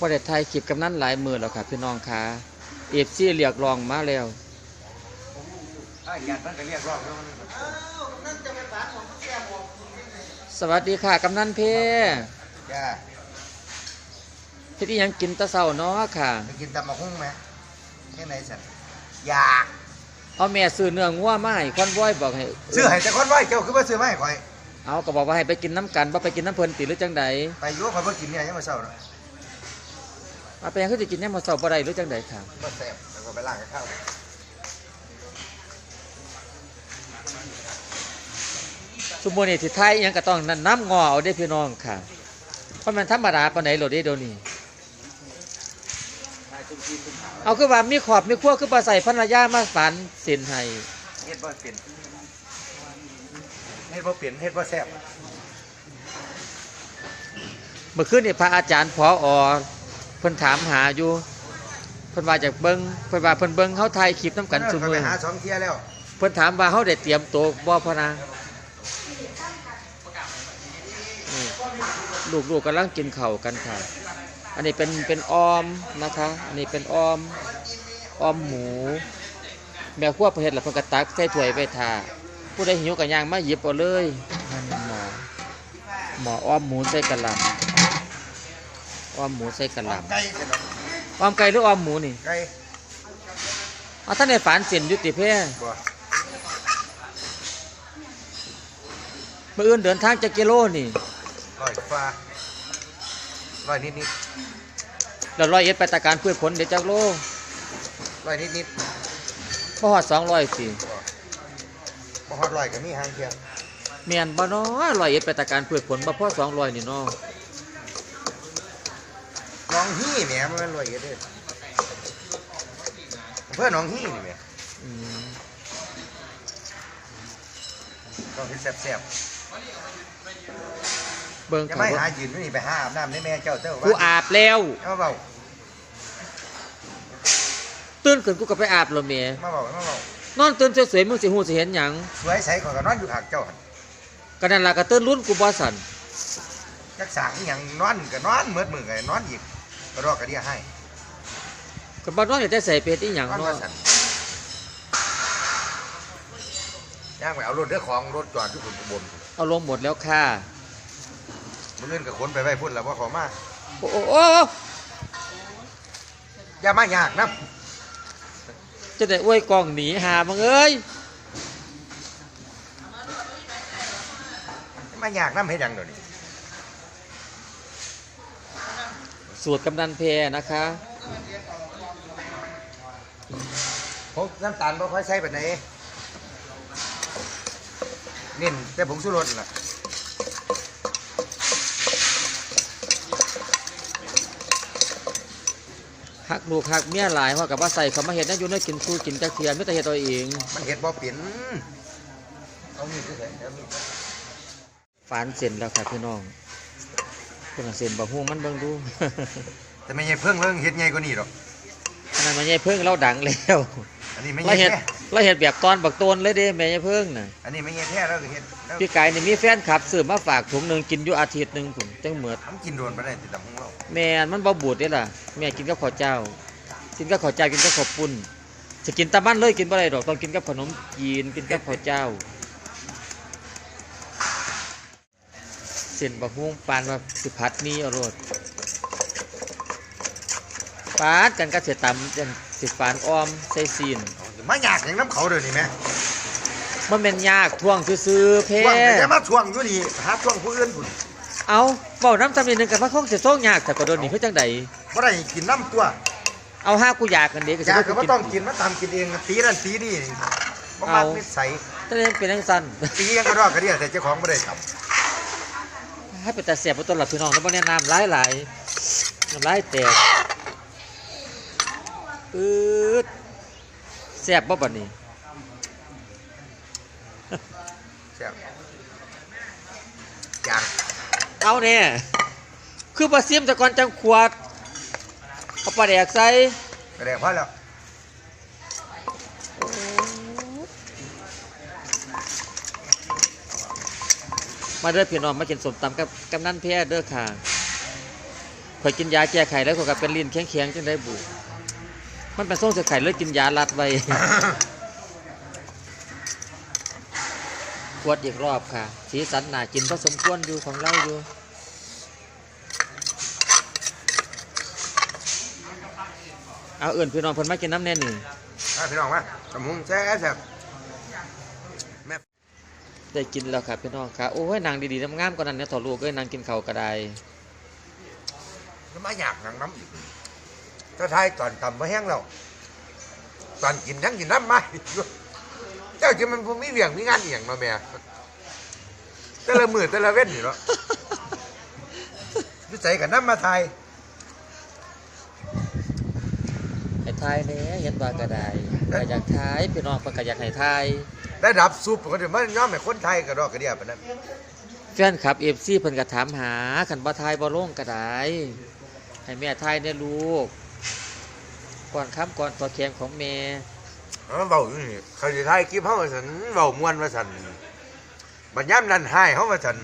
ประเทศไทยคลิปกำนั้นหลายมือแล้วค่ะพี่น้องค่ะเอฟซีเรียกร้องมาแล้วถ้าอยากมันก็เรียกร้องแล้วมันสวัสดีค่ะกำนันเพจ้าพี่ที่ยังกินแตะเศร้าเนาะค่ะ ไปกินตำมะฮุ่งไหมแค่ไหนสันอยากเอาแม่ซื้อเนื้องัวมาให้คอนว้อยบอกให้ซื้อให้แต่คนไว้เจ้าคือว่าซื้อไม่ข่อย เอาก็บอกว่าให้ไปกินน้ำกันบ่ไปกินน้ำเพลินติหรือจังใดไปอยุ่ข่อยบ่กินเนี่ยยังมาเศร้าเนาะ มาไปยังคือสิกินเนี่ยามมาเศร้าบ่ได้หรือจังใดค่ะบ่แซ่บแล้วก็ไปล้างกับข้าวสมมุตินี่ที่ไทยอิหยังก็ต้องนั่นน้ำงอเอาเด้พี่น้องค่ะ เพราะมันธรรมดาปานไหนโหลดได้เดี๋ยวนี้เอาคือว่ามีขอบมีขั้วคือบ่ใส่ภรรยามาฝันสินให้เฮ็ดบ่เป็นเฮ็ดบ่เป็นเฮ็ดบ่แซ่บเมื่อคืนนี่พระอาจารย์พออ เพิ่นถามหาอยู่เพิ่นว่าจากเบิ่งเพิ่นว่าเพิ่นเบิ่งเฮาถ่ายคลิปนํกันซุเออมื้ไปอหาสองเที่ยแล้วเพิ่นถามว่าเฮาได้เตรียมตัวบ่พอนะนี่ลูกๆกำลังกินข้าวกันค่ะ อันนี้เป็นเป็นออมนะคะ อันนี้เป็นออมออมหมู แม่ครัวประเฮ็ดแล้วเพิ่นก็ตักใส่ถ้วยไว้ทาผู้ใดหิวก็ย่างมาหยิบเอาเลยนั่นหมอหมอออมหมูใส่กะหล่ำ ออมหมูใส่กะหล่ไก่เสร็จแล้วำออมไก่หรือออมหมูนี่ไก่เอาท่านในฝานเส้นอยุติเพ่บ่มื่ออื่นเดินทางจากกิโลนี่ร้อยฟ้าร้อยนิดนิดแล้วร้อยเอ็ดไปตาการพืชผลเดี๋ยวจากโลๆร้อยนิดนิดพอหอดสองร้อยสิๆบ่ฮอดร้อยก็มีหางเที่ยเมียนบ่น้อร้อยเอ็ดไปตาการพืชผลบ่พอสองร้อยนี่เนาะห น้องฮี่แหมมันเป็นร้อยเอ็ดเด้ออำเพื่อหน้องฮี่นี่แหมอืมต้องเฮ็ดแซ่บเบิ่งๆอย่าเขาไม่หายืนนี่ไปหาอาบน้ำได้แม่เจ้าเต้ากูอาบแล้ว มาเบาตื่นขึ้นกูก็ไปอาบแล้วเมียมาเบามาเบานอนตื่นสวยๆมึงสิหูสิเห็นหยังสวยใสก่อนก็นอนอยู่หากเจ้าหั่นก็นั่นล่ะก็ตื่นรุ่นกูบ่สั่น จักสางอหย่างนอนก็นอนเมือดมือก็นอนอีก ก็รอกกระเดียให้ก็บ่นอนอยู่แต่ใส่เป็ดอีหยังนอนเนาะมาสั่นย่างไปเอารถเด้อของรถจอดที่ขุนอุบลเอาลงหมดแล้วค่ะ มันเล่นกับคนไปไว้พุ่นแล้วว่าขอมาโอ้โอ้โอ้อย่ามายากนะจะได้อวยกล้องหนีหามึงเอ้ยอย่ามายากน้ำให้ดังเดี๋ยวนี้ สูตรกำนันเพนะคะผมน้ำตาลบ่ค่อยใส่ไปไหนน้นแต่ผงชูรสล่ะหักลูกหักเมียหลายเพราะกับว่าใส่เขามาเห็ดนั่นอยู่ในกินสู้กินจักเทียนไม่แต่เห็ดตัวเอง มันเห็ดบ่เปลี่ยนเอามีดเอามีดฝานเส้นแล้วค่ะพี่น้อง คนละเส้นบะฮวงมันเบิ่งดูแต่ไม่ใช่เพิ่งเรื่องเห็ดใหญ่กว่านี้หรอกอันนั้นมันใหญ่เพิ่งเราดังแล้วอันนี้ไม่เราใช่เห็ดแท้เราเห็ดแบบตอนบักโตนเลยเด้แม่ใหญ่เพิ่งน่ะอันนี้ไม่ใช่แท้แล้วก็เห็ดแล้วพี่ไก่นี่มีแฟนขับซื้อมาฝากถุงหนึ่งกินอยู่อาทิตย์หนึ่งผมจังเหมือดมันกินโดนไปได้ติดตำของเราแม่นมันบ่บูดเด้ล่ะแม่กินกับข้าวเจ้า กินกับข้าวเจ้ากินกับข้าวปุ้นจะกินตะมันเลยกินบ่ได้ดอกต้องกินกับขนมจีนกินกับข้าวเจ้า เส้นบะฮุ่งปานว่าสิพัดมีเอารสปาดกันก็เสียตำจังสิฟานอ้อมใส่ซีนมายากอย่างน้ำเขาเดี๋ยวนี้ไหมมันเป็นยากท่วงซื่อๆเพช่วงแต่มาช่วงอยู่นี่หาช่วงผู้อื่นพุ่นเอาเว้าน้ำจำนิดนึงกับพระคงเสียโซ่ยากแต่ก็โดนนี่เพื่อจังใดบ่ได้กินน้ำตัว เอาห้ากูอยากกันเด็กก็อยากก็สิบ่ต้องกินมาตามกินเองตีนั่นตีนี่บ่มักนิสัยถ้าเล่นเป็นจังซั่นตียังก็รอกกระเดียแต่เจ้าของบ่ได้ท ให้เป็นแต่เสียบเป็นตัวหลับพี่น้องแล้วบ่แนะนำหลายหลายๆน้ำลายแตกปืดแซ่บบ่บัดนี้ำแซ่บจางเอาเนี่ยคือปลาเสียมแตะกอนจังขวดเอาปลาแดกใส่กระเดียพอแล้ว มาเด้อพี่น้องมากินสมตำกับกำนันแพ้เด้อค่ะข่อยกินยาแก้ไขแล้วข่อยก็เป็นลิ้นแข็งๆจังได้บุมันเป็นส่งเสียไข่เลยกินยาลัดไว้ขวดอีกรอบค่ะ สีสันน่ากินพอสมควรอยู่ของเราอยู่เอาเอื่นพี่น้องเพิ่นมากินน้ำแน่นหนึ่งพี่น้องมาสมุนแซ่แซ่บ ได้กินแล้วครับพี่น้องค่ะโอ้ยนางดีๆงามๆกว่านั้นเนี่ยถอดลูกเอ้ยนางกินข้าวก็ได้จะมาอยากหนังน้ำอีกถ้าทายตอนตำมาแห้งแล้วตอนกินทั้งกินน้ำมาเจ้าจะมันพมีเวียงมีงานเอียงมาแม่แต่ละมือแต่ละเว้นอยู่เนาะอยุใส่กับน้ำมาไทยให้ทายแหน่เห็นว่าก็ได้ก็อยากทายพี่น้องเพิ่นก็อยากให้ทาย ได้ดับซุปก็เดี๋ยวมันย้อมให้คนไทยกระดอกกระเดียบปานนั้นแฟนคลับ FC เพิ่นก็ถามหาคันบ่ทายบ่ลงก็ได้ให้แม่ทายเนี่ยลูก ก่อนค้ำก่อนตัวแข็งของแม่เออเบาอยู่นี่เขาจะไทยคลิปเขาว่าสันเบามวนว่าสันบัดย้ำนั่นให้เขาว่าสัน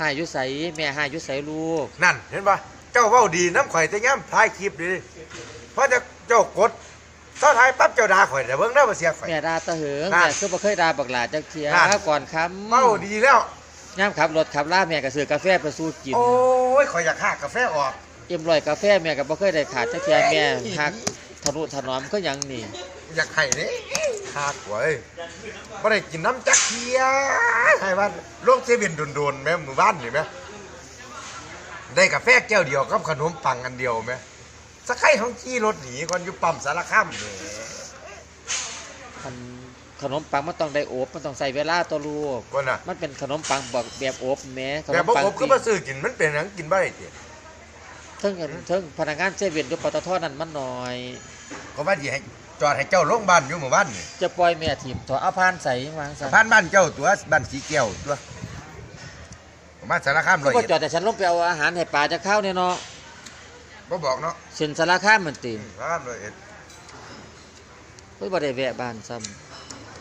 หายอยู่ไสแม่หายอยู่ไสลูก นั่นเห็นปะเจ้าเว้าดีน้ำข่อยแต่ย้ำถ่ายคลิปดีเพราะจะเจ้ากด ถ้าถ่ายปั๊บเจ้าด่าข่อยแต่เบิ่งได้ว่าเสียข่อย แม่ด่าตะเหิงนั่นแม่คือบ่เคยด่าบักหลาจักเที่ยนั่น ก่อนค้ำเว้าดีแล้ว ย่ามขับรถขับลาแม่ก็ซื้อกาแฟไปสู้กิน โอ้ยข่อยอยากฆ่ากาแฟออก เอ็มร้อยกาแฟแม่ก็บ่เคยได้ขาดจักเที่ยแม่ฮักทะนุถนอมก็ยังนี่อยากให้นี่ฆ่าข่อยบ่ได้กินน้ำจักเทียให้ว่าโลกเซเว่นโดนๆแม่หมู่บ้านนี่แม่ได้กาแฟแก้วเดียวกับขนมปังอันเดียวแม่ สักไข่ของขี่รถหนีก่อนอยู่ปั๊มสารคามนี่คันขนมปังมันต้องได้อบมันต้องใส่เวลาตัวลูกก่อนน่ะมันเป็นขนมปังแบบแบบอบแหม่ขนแต่มบ่ปังอบก็ปิ้งมาซื้อกินมันเป็นหยังกินบ่ได้ติเทิงกันเทิงพนักงานเซเว่นอยู่ปตทนั่นมันน้อย ก็ว่าสิให้จอดให้เจ้าลงบ้านอยู่หมู่บ้านนี่จะปล่อยแม่ถีบถอเอาพานใส่วางซะผ่านบ้านเจ้าตัวบ้านสีแก้วตัวมาสารคามร้อยก็เอ็ด จอดแต่ฉันลงไปเอาอาหารให้ปลาจะเข้าเนี่ยเนาะ บ่บอกเนาะเส้นสารคามมันติสารคามร้อยเอ็ดเฮ้ยบ่ได้แวะบ้านซ้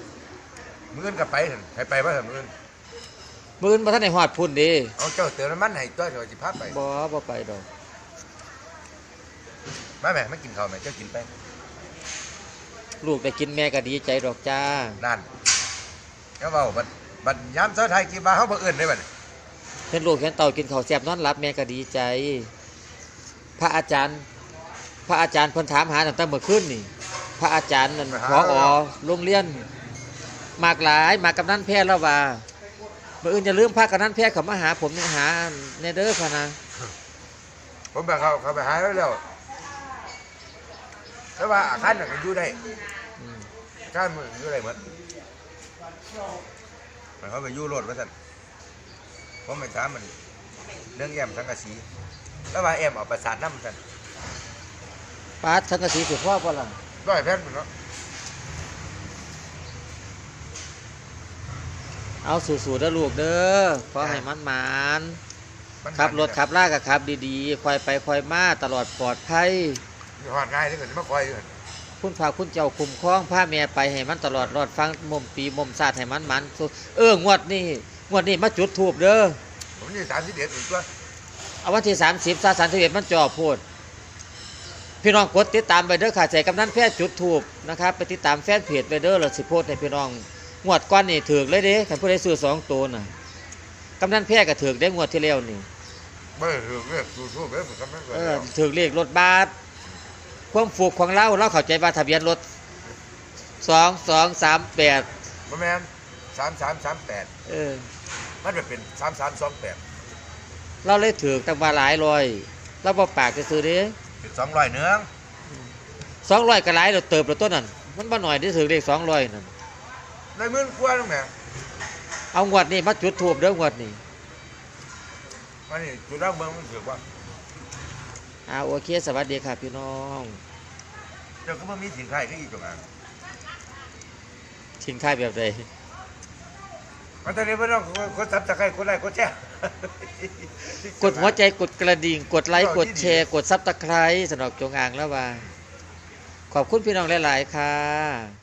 ำมื้ออนก็ไปหั่นให้ไปบ่ซั่นมื้ออนมื้อนี้บ่ทันได้ฮอดพุ่นเด้เอาเจ้าเติมน้ำมันให้ตัวเจ้าสิพาไปบ่บ่ไปดอกมาแม่มากินข้าวแม่เจ้ากินไปลูกได้กินแม่ก็ดีใจดอกจ้า นั่นก็เว้าบัดบัดยามเช้าไทยกินมาเฮาบ่เอิ้นได้บัดนี้เห็นลูกเห็นเต่ากินข้าวแซ่บนอนหลับแม่ก็ดีใจ พระอาจารย์ พระอาจารย์เพิ่นถามหาตั้งแต่เมื่อคืนนี่ พระอาจารย์นั่นพอโรงเรียนมากหลายมากกำนันแพทย์แล้วว่าเมื่ออื่นอย่าลืมพระกำนันแพทย์เขามาหาผมนี่หาในเด้อพะนะผมไปเข้าเข้าไปหาแล้วแล้วแต่ว่าอาคารน่ะก็อยู่ได้อืมอาคารมันอยู่ได้หมดมันเขาไปอยู่รถว่าซั่นผมไปถามมันเรื่องแอมสังกะสี แล้วว่าแอมเอาประสาทน้ำซั่นปาดสังกะสีสิพ่อบ่ล่ะร้อยแผ่นพุ่นเนาะเอาสู่ๆเด้อลูกเด้อขอให้มันหมานมันขับรถขับลากับขับดีๆคอยไปคอยมาตลอดปลอดภัยหอดง่ายที่สุดมาคอยอยู่หั่นคุณพาคุณเจ้าคุ้มครองพาแม่ไปให้มันตลอดรอดฟังมุมปีมุมศาสตร์ให้มันมันสุเอองวดนี้งวดนี้มาจุดถูบเด้อผมนี่สามสิบเอ็ดอีกตัว เอาวันที่สามสิบซาสามสิบเอ็ดมันจ่อโพูด พี่น้องกดติดตามไปเด้อค่ะใจกำนันแพทย์จุดถูบนะครับไปติดตามแฟนเพจไปเด้อเราสิโพสต์ให้พี่น้องงวดก้อนนี่ถือเลยเด้ขันผู้ใดซื้อสองตัวน่ะกำนันแพทย์ก็ถือได้งวดที่แล้วนี่ไม่ถือเรียกสู้สู้แบบกำลังเออถือเลขรถบาทความฝูกของเราเราเข้าใจว่าทะเบียนรถสองสองสามแปดบ่แม่นสามสามสามแปดเออ มันจะเป็นสามสามสองแปด เราเลยถือตั้งมาหลายร้อยเราบ่ปากจะซื้อเด้เป็นสองร้อยเนื้องสองร้อยก็หลายเราเติบเราต้นนั่นมันบ่หน่อยได้ถือเลขสองร้อยนั่นได้หมื่นกว่าแล้วแม่เอางวดนี้มาจุดทูบเด้องวดนี้มันนี่จุดดั้งเมืองมันถือว่าอ่าโอเคสวัสดีครับพี่น้องเจ้าก็บ่มีสินค้าที่อีกตรงนั้นทิ้งท้ายแบบใดมันตอนนี้พี่น้องคนซับตะไคร้คนไรคนแช่ กดหัวใจกดกระดิ่ง กดไลค์กดแชร์ กดซับตะไคร้สนอกจงอางแล้วว่า ขอบคุณพี่น้องหลาย ๆ ค่ะ